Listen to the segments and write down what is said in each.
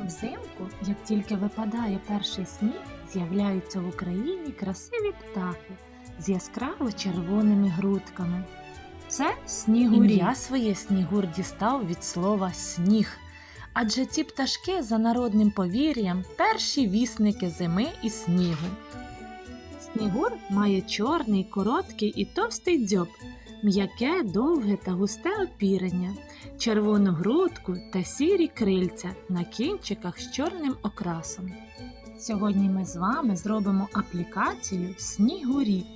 Взимку, як тільки випадає перший сніг, з'являються в Україні красиві птахи з яскраво червоними грудками. Це снігурі. Ім'я своє снігур дістав від слова сніг. Адже ці пташки, за народним повір'ям, перші вісники зими і снігу. Снігур має чорний, короткий і товстий дзьоб, м'яке, довге та густе опірення, червону грудку та сірі крильця на кінчиках з чорним окрасом. Сьогодні ми з вами зробимо аплікацію Снігурі.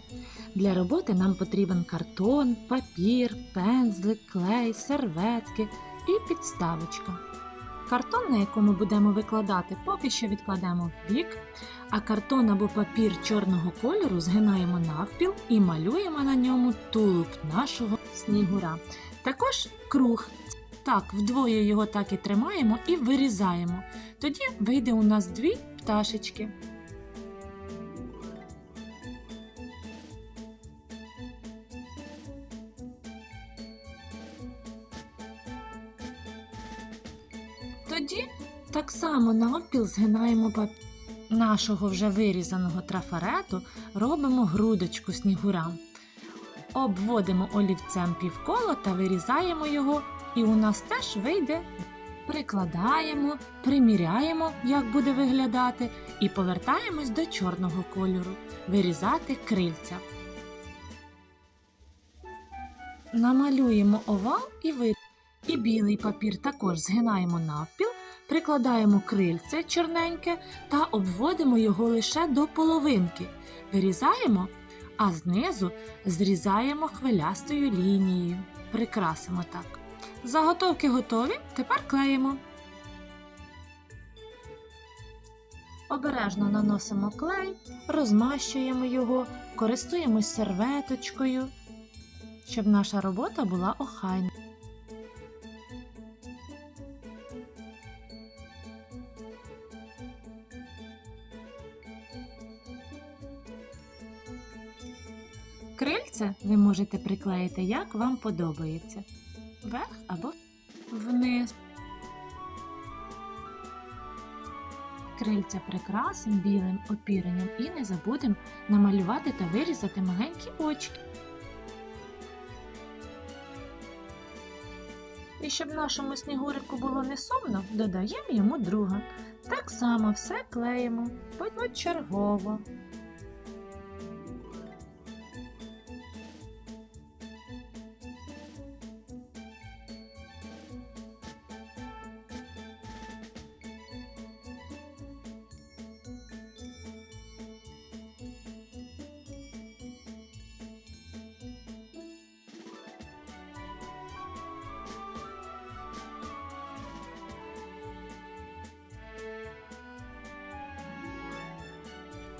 Для роботи нам потрібен картон, папір, пензлик, клей, серветки і підставочка. Картон, на якому будемо викладати, поки що відкладемо в бік, а картон або папір чорного кольору згинаємо навпіл і малюємо на ньому тулуб нашого снігура. Також круг. Так, вдвоє його так і тримаємо і вирізаємо. Тоді вийде у нас дві пташечки. Тоді так само навпіл згинаємо папір нашого вже вирізаного трафарету, робимо грудочку снігура. Обводимо олівцем півколо та вирізаємо його, і у нас теж вийде. Прикладаємо, приміряємо, як буде виглядати, і повертаємось до чорного кольору, вирізати крильця. Намалюємо овал і вид. І білий папір також згинаємо навпіл, прикладаємо крильце чорненьке та обводимо його лише до половинки. Вирізаємо, а знизу зрізаємо хвилястою лінією. Прикрасимо так. Заготовки готові, тепер клеїмо. Обережно наносимо клей, розмащуємо його, користуємось серветочкою, щоб наша робота була охайна. Крильця ви можете приклеїти, як вам подобається. Вверх або вниз. Крильця прикрасимо білим опіренням і не забудемо намалювати та вирізати маленькі очки. І щоб нашому снігурику було не сумно, додаємо йому друга. Так само все клеїмо почергово.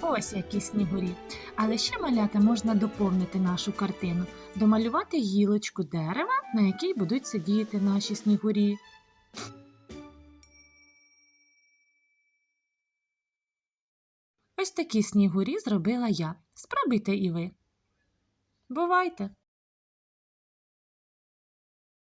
Ось які снігурі. Але ще малята можна доповнити нашу картину, домалювати гілочку дерева, на якій будуть сидіти наші снігурі. Ось такі снігурі зробила я. Спробуйте і ви. Бувайте!